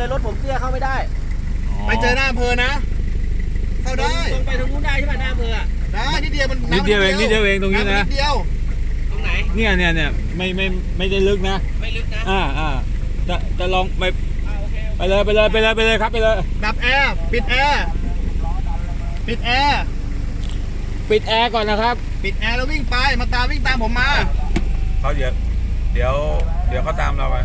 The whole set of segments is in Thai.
เลยรถผมเตี้ยเข้าไม่ได้ไปเจอหน้าอำเภอนะ เข้าได้ ตรงไปทางนู้นได้ใช่ป่ะหน้าอำเภออะได้นิดเดียวมันนิดเดียวเองนิดเดียวเองตรงนี้นะำนิดเดียวตรงไหน เนี่ยเนี่ยเนี่ยไม่ไม่ไม่ได้ลึกนะ ไม่ลึกนะอ่าอ่าจะจะลองไปอ่าโอเคโอเคไปเลยไปเลยไปเลยไปเลยครับไปเลย ดับแอร์ปิดแอร์ปิดแอร์ปิดแอร์ก่อนนะครับปิดแอร์แล้ววิ่งไปมาตามวิ่งตามผมมา เขาเดี๋ยวเดี๋ยวเดี๋ยวเขาตามเราไป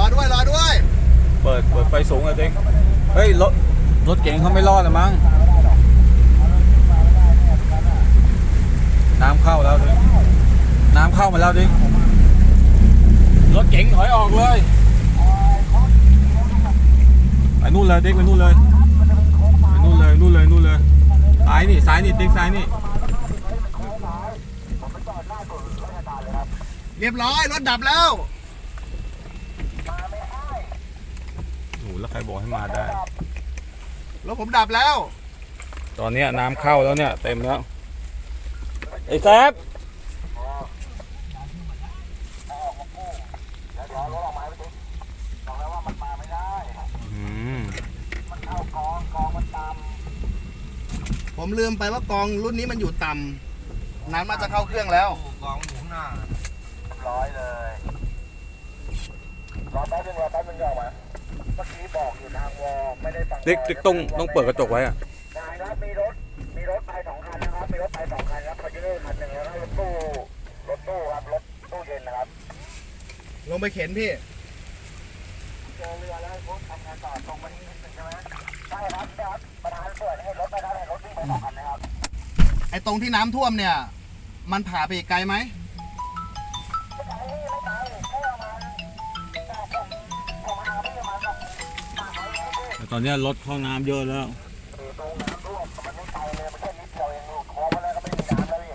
รอด้วย รอด้วย เปิดเปิดไฟสูงเลยจริง เฮ้ยรถรถเก๋งเขาไม่รอดหรอมั้งน้ำเข้าแล้วดิน้ำเข้ามาแล้วดิรถเก๋งถอยออกเลยไปนู่นเลยเดิ๊กไปนู่นเลยไปนู่นเลยนู่นเลยนู่นเลยซ้ายนี่ซ้ายนี่ติ๊กซ้ายนี่เรียบร้อยรถดับแล้ว โอ้โหแล้ว ใครบอกให้มาได้รถผมดับแล้ว ตอนเนี้ยน้ำเข้าแล้วเนี่ยเต็มแล้ว ไอ้แซบอืมผมลืมไปว่ากองรุ่นนี้มันอยู่ต่ำน้ำน่าจะเข้าเครื่องแล้ว กองอยู่ข้างหน้าร้อยเลย รอแป๊บนึงรอแป๊บนึงออกมา ติ๊กติ๊กต้องต้องเปิดกระจกไว้อะได้ครับมีรถมีรถไปสองคันนะครับมีรถไปสองคันครับคอนเทนเนอร์คันหนึ่งแล้วก็รถตู้รถตู้ครับรถตู้เย็นนะครับลงไปเข็นพี่เจอเรือแล้วรถทำงานต่อตรงมานี้นิดนึงใช่ไหมใช่ครับครับประธานเปิดให้รถไปได้ให้รถวิ่งไปสองคันนะครับไอ้ตรงที่น้ำท่วมเนี่ย มันผ่าไปอีกไกลไหมไม่ ตรพี่แต่ตอนเนี้ยรถเข้าน้ำเยอะแล้วคือตรงน้ำท่วมมันไม่ไปเลยมันแค่นิดเดียวเองลูกคลองมาแล้วก็ไม่มีน้ำแล้วพี่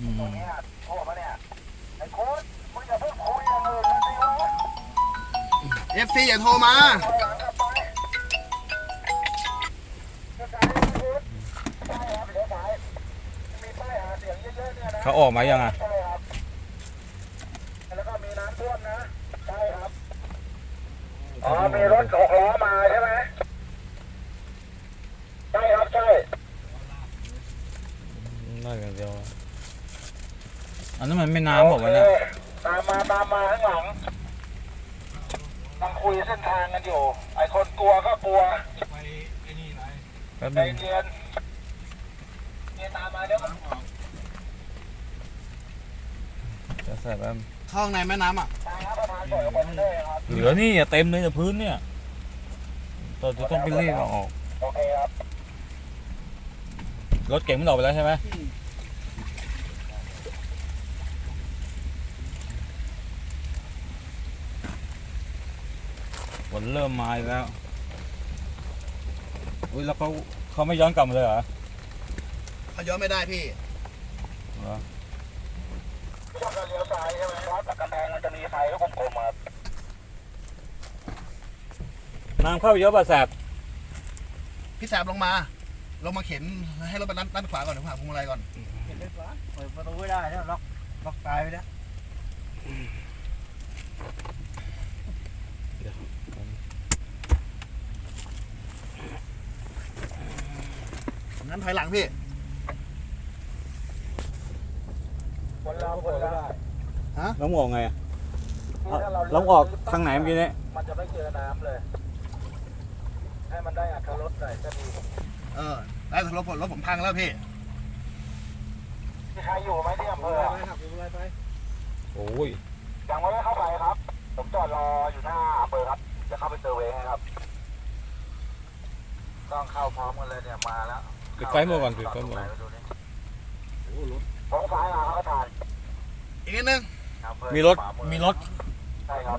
อืมตรงนี้อะท่วมมาเนี่ยไอ้โค้ดมึงอย่าเพิ่งคุยอย่างอื่นนะสิวะ FC อย่าโทรมาถอยหลังกลับไปเลี้ยวซ้ายโค้ดใช่ครับเลี้ยวซ้ายมีป้ายหาเสียงเยอะๆเนี่ยนะเขาออกมายังอะ ใช่ครับแล้วก็มีน้ำท่วมนะใช่ครับอ๋อมีรถหกล้อมาใช่ไหมใช่ครับใช่ ได้กันเดียวอะอันนั้นมันไม่น้ำบอกว่าวะเนี่ย โอเคตามมาตามมาข้างหลังกำลัง คุยเส้นทางกันอยู่ ไอ้คนกลัวก็กลัวแป๊บใจนึงเย็นเย็นตามมาเดี๋ยวจะใส่แป๊บเข้าข้างในแม่น้ำอะทางครับประธานเปิดคนเลยครับเหลือนี่อะเต็มเลยแต่พื้นเนี่ยเราจะต้องไปรีบเอาออกโอเคครับรถเก๋งมันออกไปแล้วใช่ไหม ฝนเริ่มมาอีกแล้ว อุ้ยแล้วเขาเขาไม่ย้อนกลับมาเลยเหรอเขาย้อนไม่ได้พี่เหรอช่วงการเลี้ยวซ้ายใช่ไหมครับแต่กำแพงมันจะมีไฟก็กลมๆครับน้ำเข้าเยอะป่ะแสบพี่แสบลงมาลงมาเข็นให้รถไปด้านด้านขวาก่อนเดี๋ยวผมหาพวงมาลัยก่อนเปิดประตูไม่ได้แล้วล็อกล็อกตายไปแล้ว งั้นถอยหลังพี่คนเราคนเราแล้วมึงออกไงอะที่ถ้าเราแล้วมึงออกทางไหนเมื่อกี้เนี่ยมันจะไม่เจอน้ำเลย ให้มันได้อัตรสหน่อยก็ดีเออได้รถผมรถผมพังแล้วพี่มีใครอยู่ไหมที่อำเภอโอ้ยยังไม่ได้เข้าไปครับ ผมจอดรออยู่หน้าอำเภอครับ จะเข้าไปเซอร์เวย์ให้ครับ ต้องเข้าพร้อมกันเลยเนี่ยมาแล้ว ปิดไฟหมดก่อนปิดไฟหมดไหนไปดูนี่โค้งซ้ายมาครับประธานอีกนิดนึงอำเภอมีรถขวาอมีรถ ใช่ครับ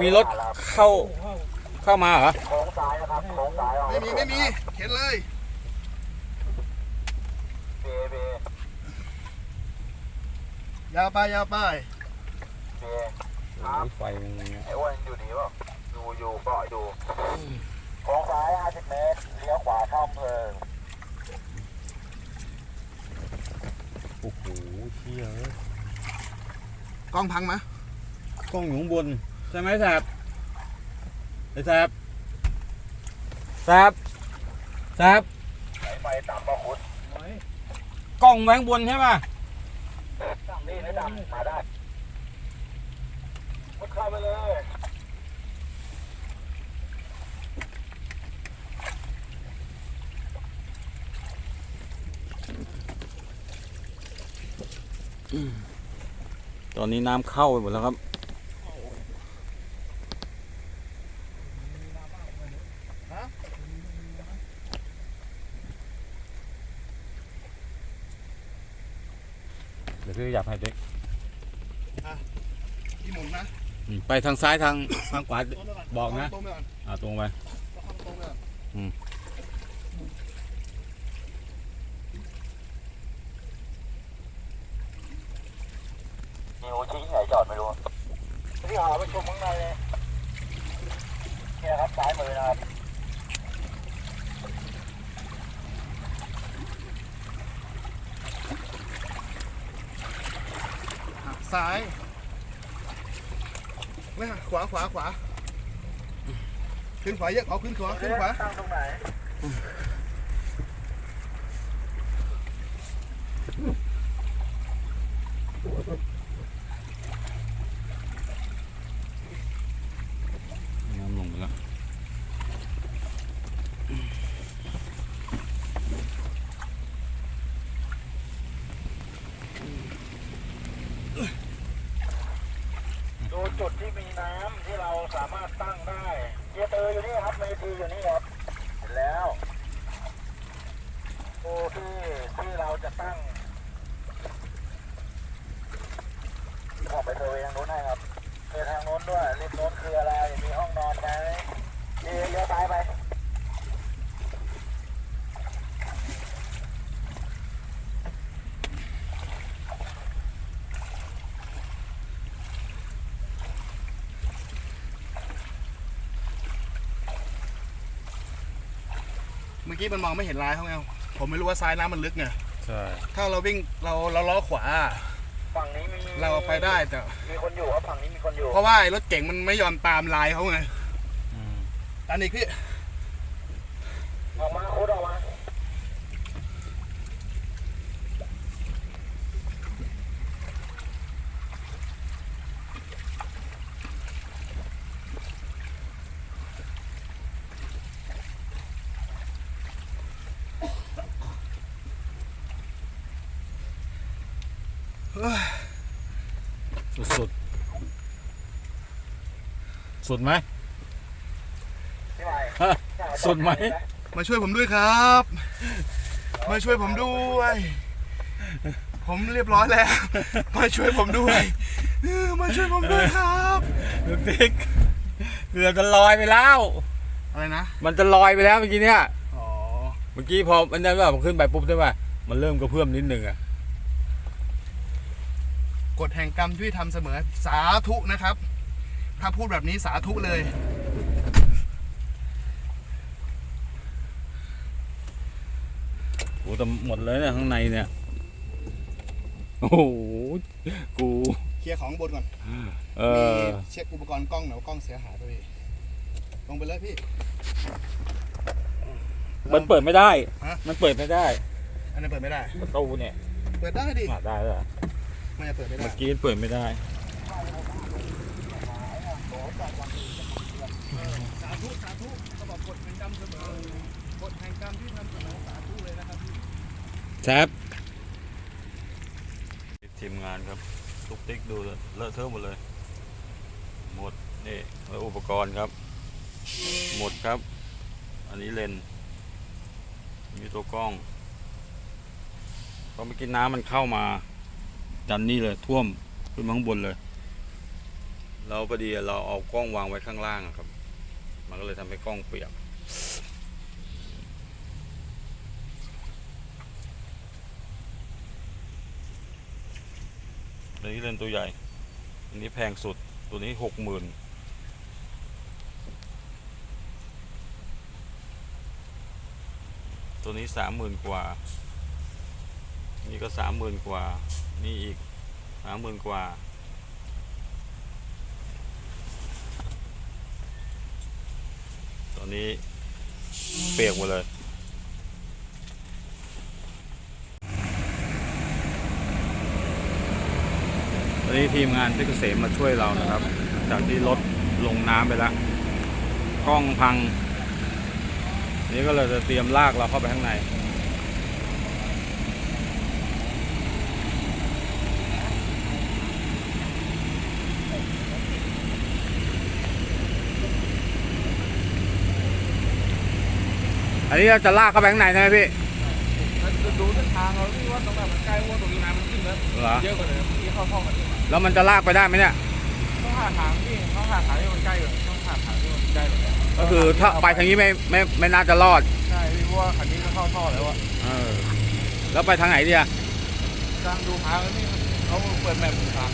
มีรถเข้าเข้ามาเหรอโค้งซ้ายนะครับโค้งซ้ายเอาไม่มีไม่มีเข็นเลยเบเบยาวไปยาวไปเบครับไฟมันอย่างเงี้ยไอ้อ้วนอยู่ดีเปล่าอยู่อยู่เปล่าอยู่โค้งซ้าย 50 เมตรเลี้ยวขวาเข้าอำเภอ โอ้โหเชี่ยเอ้ยกล้องพังไหมกล้องอยู่ข้างบน ใช่ไหมแสบไอ้แสบแสบแสบสายไฟต่ำกว่าคุณกล้องแหวงบนใช่ป่ะนี่ไม่ต่ำมาได้มุดเข้าไปเลย ตอนนี้น้ำเข้าไปหมดแล้วครับ เดี๋ยวพี่อยากให้เด็กพี่หมุนนะไปทางซ้ายทางทางขวาตรงไปบอกนะ ตรงไปก่อนอ่าตรงไป ตรงไปก่อน อืม นิวชี้ที่ไหนจอดไม่รู้ที่หาไปชมข้างในเลยนี่นะครับซ้ายมือนะครับหักซ้ายไม่หักขวาขวาขวาขึ้นขวาเยอะเอาขึ้นขวาขึ้นขวาตั้งตรงไหนน้ำลงไปแล้ว ดูจุดที่มีน้ำที่เราสามารถตั้งได้เกียร์เตอร์อยู่นี่ครับเมทีอยู่นี่ครับเห็นแล้วดูที่ที่เราจะตั้งออกไปเซอร์เวย์ทางโน้นให้ครับเจอทางโน้นด้วยริมโน้นคืออะไร มีห้องนอนไหมเลี้ยวเลี้ยวซ้ายไป เมื่อกี้มันมองไม่เห็นลายเขาไงผมไม่รู้ว่าซ้ายน้ำมันลึกไงใช่ถ้าเราวิ่งเราเราล้อขวา ฝั่งนี้มีเราไปได้แต่มีคนอยู่ครับฝั่งนี้มีคนอยู่เพราะว่าไอ้รถเก๋งมันไม่ยอมตามลายเขาไงอันนี้พี่ ออกมาโคดออกมา สุดสุดสุดไหมพี่ใหม่ฮะสุดไหม มาช่วยผมด้วยครับ มาช่วยผมด้วย ผมเรียบร้อยแล้ว มาช่วยผมด้วยเออมาช่วยผมด้วยครับลูกติ๊กเกือบจะลอยไปแล้ว อะไรนะ มันจะลอยไปแล้วเมื่อกี้เนี่ย อ๋อ เมื่อกี้พอมันได้ว่าผมขึ้นไปปุ๊บใช่ป่ะมันเริ่มกระเพื่อมนิดนึงอะ กฎแห่งกรรมที่ทำเสมอสาธุนะครับ ถ้าพูดแบบนี้สาธุเลย โอ้แต่หมดเลยเนี่ยข้างในเนี่ย โอ้โหกูเคลียร์ของบนก่อนเอมีอเช็คอุปกรณ์กล้องหน่อยว่ากล้องเสียหายด้วยพี่ลงไปเลยพี่ มันเปิดไม่ได้ฮะมันเปิดไม่ได้ อันนั้นเปิดไม่ได้ประตูเนี่ย เปิดได้ดิมาได้แล้ว เหรอไม่จะเปิดไม่ได้ เมื่อกี้เปิดไม่ได้สาธุสาธุเขาบอกกฎแห่งกรรมเสมอกฎแห่งกรรมที่ทำเสมอสาธุเลยนะครับพี่แซบทีมงานครับทุกติ๊กดูเลยเลอะเทอะหมดเลย หมดนี่แล้วอุปกรณ์ครับ หมดครับ อันนี้เลนส์มีตัวกล้องเพราะเมื่อกี้น้ำมันเข้ามา ดันนี่เลยท่วมขึ้นมาข้างบนเลย เราพอดีเราเอากล้องวางไว้ข้างล่างครับ มันก็เลยทำให้กล้องเปียกตัวนี้เล่นตัวใหญ่ อันนี้แพงสุด ตัวนี้หกหมื่นตัวนี้สามหมื่นกว่า นี่ก็สามหมื่นกว่า นี่อีกสามหมื่นกว่า ตอนนี้เปียกหมดเลยตอนนี้ทีมงานเพชรเกษมมาช่วยเรานะครับ จากที่รถลงน้ำไปแล้วกล้องพัง นี่ก็เลยจะเตรียมลากเราเข้าไปข้างใน นนี้เราจะลากเข้าไปข้างในใช่ไหมพี่ดูเส้นทางเราที่ว่าตรงไหนมันใกล้ว่าตรงนี้น้ำมันขึ้นแล้วเหรอเยอะกว่าเดิมที่เข้าห้องกันที่มาแล้วมันจะลากไปได้ไหมเนี่ยต้องหาทางที่ต้องหาทางที่มันใกล้เลยต้องหาทางที่มันใกล้เลยก็คือถ้าไปทางนี้ไม่ไม่ไม่น่าจะรอดใช่พี่เพราะว่าคันนี้ก็เข้าท่อแล้วอะเออแล้วไปทางไหนดีอะกลางดูทางแล้วนี่เขาเปิดแมพดูทาง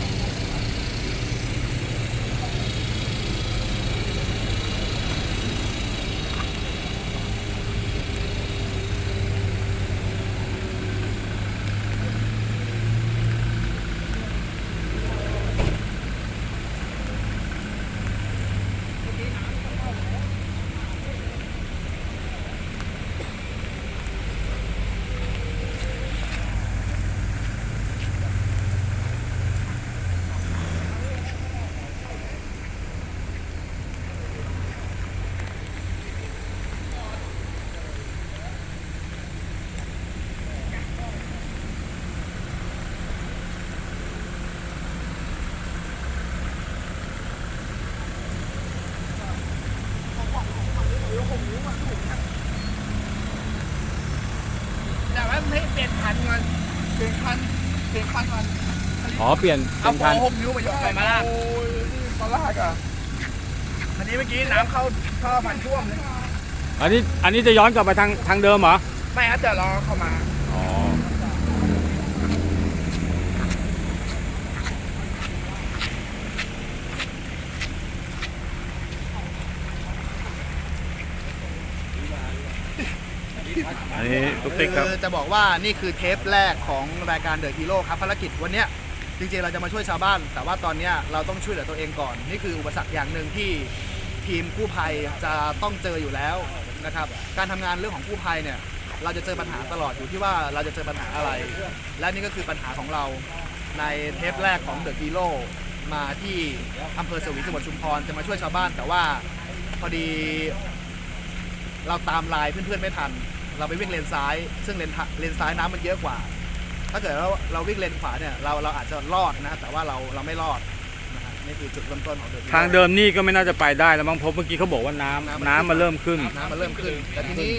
แต่ว่าไม่เปลี่ยนคันก่อนเปลี่ยนคันเปลี่ยนคันก่อน อ๋อเปลี่ยนเอาเป็นโฟคัน หกนิ้วมายกไปมาลากโอ้ยนี่มาลากอะอันนี้เมื่อกี้น้ำเข้าท่อมันท่วมเลยอันนี้อันนี้จะย้อนกลับไปทางทางเดิมเหรอ ไม่ครับเดี๋ยวรอเข้ามาอ๋อ อันนี้ตุ๊กติ๊กครับคือจะบอกว่านี่คือเทปแรกของรายการเดอะฮีโร่ครับภารกิจวันเนี้ย จริงๆเราจะมาช่วยชาวบ้าน แต่ว่าตอนนี้เราต้องช่วยเหลือตัวเองก่อน นี่คืออุปสรรคอย่างหนึ่งที่ทีมกู้ภัยจะต้องเจออยู่แล้วนะครับ การทำงานเรื่องของกู้ภัยเนี่ยเราจะเจอปัญหาตลอดอยู่ที่ว่าเราจะเจอปัญหาอะไร และนี่ก็คือปัญหาของเราในเทปแรกของเดอะฮีโร่มาที่อำเภอสวีจังหวัดชุมพรจะมาช่วยชาวบ้าน แต่ว่าพอดีเราตามไลน์เพื่อนๆไม่ทัน เราไปวิ่งเลนซ้าย ซึ่งเลนเลนซ้ายน้ำมันเยอะกว่า ถ้าเกิดเราเราวิ่งเลนขวาเนี่ยเราเราอาจจะรอดนะแต่ว่าเราเราไม่รอดนะฮะนี่คือจุดเริ่มต้นของเดินทางเดิมนี่ก็ไม่น่าจะไปได้แล้วมั้งเพราะเมื่อกี้เขาบอกว่าน้ำน้ำมันเริ่มขึ้น น้ำมันเริ่มขึ้น แต่ทีนี้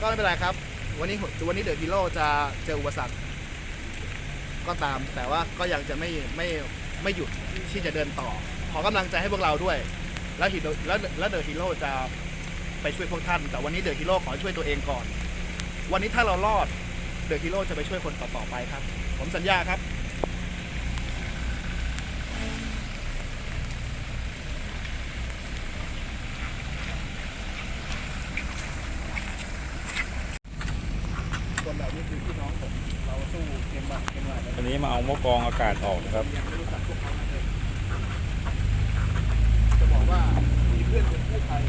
ก็ไม่เป็นไรครับ วันนี้วันนี้เดอะฮีโร่จะเจออุปสรรคก็ตาม แต่ว่าก็ยังจะไม่ไม่ไม่หยุดที่จะเดินต่อ ขอกำลังใจให้พวกเราด้วย แล้วฮีโร่แล้วแล้วเดอะฮีโร่จะไปช่วยพวกท่าน แต่วันนี้เดอะฮีโร่ขอช่วยตัวเองก่อน วันนี้ถ้าเรารอด เดอะฮีโร่จะไปช่วยคนต่อๆไปครับ ผมสัญญาครับคนเหล่านี้คือพี่น้องผมเราสู้เกมบัตรเกมอะไรอันนี้มาเอาหม้อกรองอากาศออกนะครับ ยังไม่รู้จักพวกเขาเลยจะบอกว่ามีเพื่อนเป็นกู้ภัย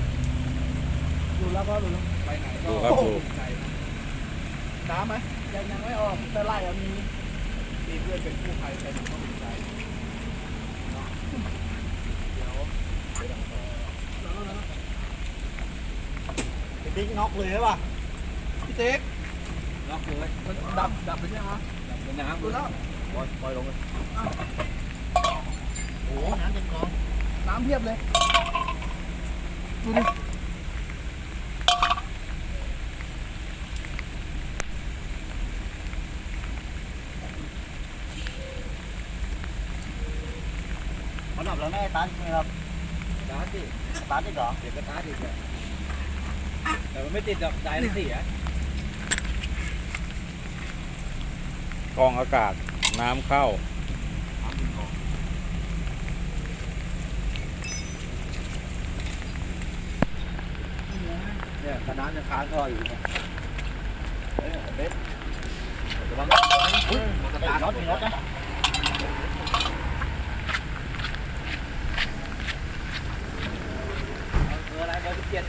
ดูแล้วก็รู้ไปไหนก็ดูครับดูภูมิใจนะน้ำไหม ยังยังไม่ออกแต่ไล่อะมีมีเพื่อนเป็นกู้ภัยไปไหนก็ภูมิใจเนาะเดี๋ยวพี่ติ๊กน็อกเลยใช่ป่ะพี่ติ๊กล็อกเลยมันดับดับไปใช่ไหมเป็นน้ำดูแล้วปล่อยปล่อยลงเลยโอ้โหน้ำเต็มกองน้ำเพียบเลยดูดิ มันดับ แล้วแม่ตันใช่ไหมครับสตาร์ทดิตันอีกเหรอเดี๋ยวก็สตาร์ทดิเนี่ยแต่มันไม่ติดดอกใจเสียกรองอากาศน้ำเข้าเนี่ยกระน้ำยังค้างท่ออยู่เนี่ยรถมีรถนะ พี่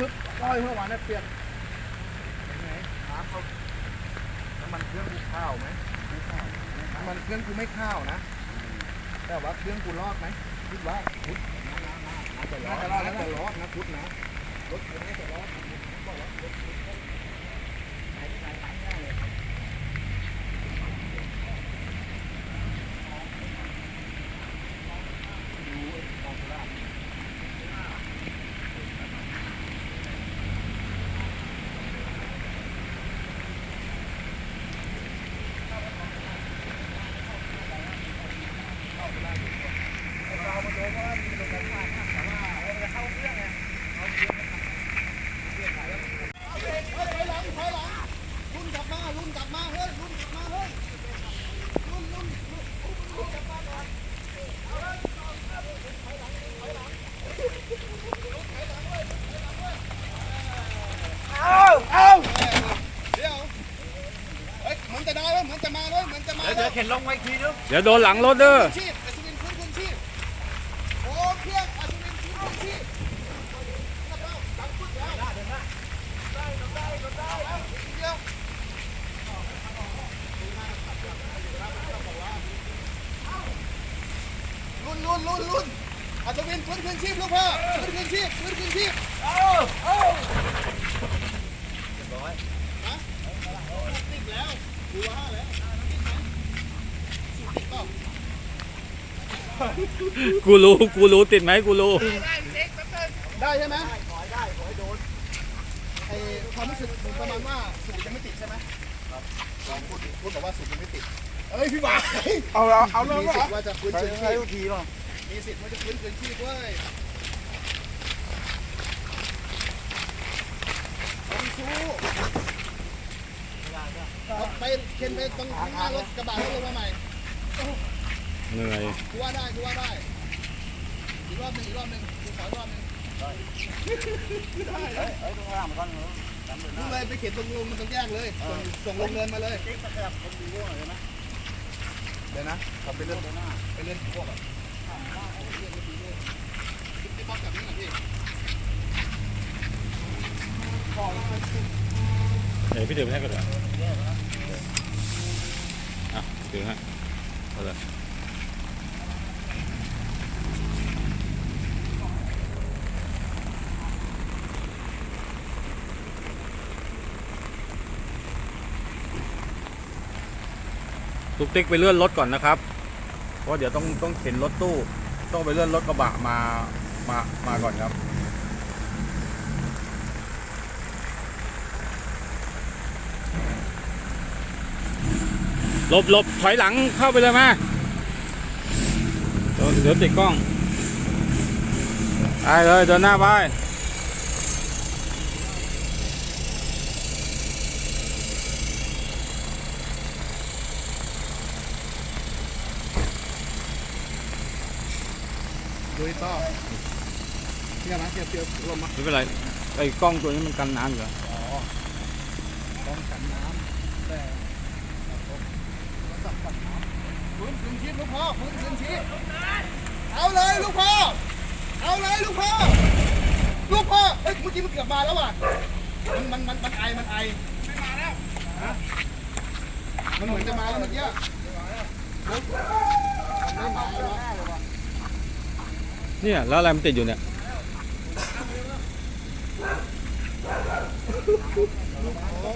มึกก้อยเมื่อวานน่ะเปลี่ยนเป็นไงน้ำเขาน้ำมันเครื่องกูข้าวไหมไม่ข้าวน้ำมันเครื่องกูไม่ข้าวนะ แต่ว่าเครื่องกูรอดไหมคิดว่าพุทธน่าจะรอดน่าจะรอดนะพุทธนะรถกูน่าจะรอดนะพุทธบอกว่ารถพุทธหายหายหายง่ายเลย เฮ้ยเหมือนจะได้แล้วเหมือนจะมาแล้ว เหมือนจะมาเดี๋ยวแล้เดี๋ยววเข็นลงไว้ทีนึงเดี๋ยวโดนหลังรถเด้อชีพอัศวินขึ้นขึ้นชีพโอ้เครื่องอัศวินขึ้นขึ้นชีพแล้วก็ดังขึ้นแล้วได้เดินได้ได้ได้ได้แล้วเดียวลุ้นลุ้นลุ้นลุ้นอัศวินขึ้นขึ้นชีพลูกพ่อขึ้นขึ้นชีพขึ้นขึ้นชีพเอาเอาเรียบร้อยฮะติดแล้วดูว่าแล้วติดไหมสูติดเปล่า กูรู้กูรู้ติดไหมกูรู้ ได้ใช่ไหมได้ขอให้ได้ขอให้โดนไอความรู้สึกเหมือนประมาณว่าสูตรยังไม่ติดใช่ไหมครับลองพูดพูดบอกว่าสูตรยังไม่ติดเอ้ยพี่บ่ายเอาเอาเอาเริ่มมีแล้วสิเหรอทธิ์ว่าจะฟื้นใช้คืนใช้ชีพทุกทีป่ะมีสิทธิ์ว่าจะฟื้นคืนชีพเว้ยต้องสู้เอาไปเข็นไปตรงข้างหน้ารถกระบะแล้วลงมาใหม่ เหนื่อยกูว่าได้กูว่าได้อีกรอบหนึงอีกรอบหนึงกูขออีกรอบหนึ่งได้มึงเลยไปเข็นตรงลงมันต้องแยกเลย ส่งส่งลงเนินมาเลยเดี๋ยวนะขอไปเล่นไปเล่นพวกอะพี่ป๊อกกับนี่หน่อยพี่เดี๋ยวพี่ถือไปให้ก็ได้อะถือให้เอาเลยตุกติ๊กไปเลื่อนรถก่อนนะครับ เพราะเดี๋ยวต้องต้องเข็นรถตู้ ต้องไปเลื่อนรถกระบะมา มา มาก่อนครับ หลบหลบถอยหลังเข้าไปเลยมาเดี๋ยวเดี๋ยวติดกล้องไปเลยเดินหน้าไปดูต่อเชื่อไหมเชื่อเชื่อลมมาไม่เป็นไรไอ้กล้องตัวนี้มันกันน้ำอยู่แล้วป้องกันน้ำแต่สับกันน้ำ ฟื้นคืนชีพลูกพ่อฟื้นคืนชีพเอาเลยลูกพ่อ เอาเลยลูกพ่อ ลูกพ่อ เฮ้ยเมื่อกี้มันเกือบมาแล้วว่ะ มันมันมันมันไอ มันไอไม่มาแล้วฮะมันเหมือนจะมาแล้วเมื่อกี้มันไม่มาแล้ววะเนี่ยแล้วอะไรมันติดอยู่เนี่ยโอ้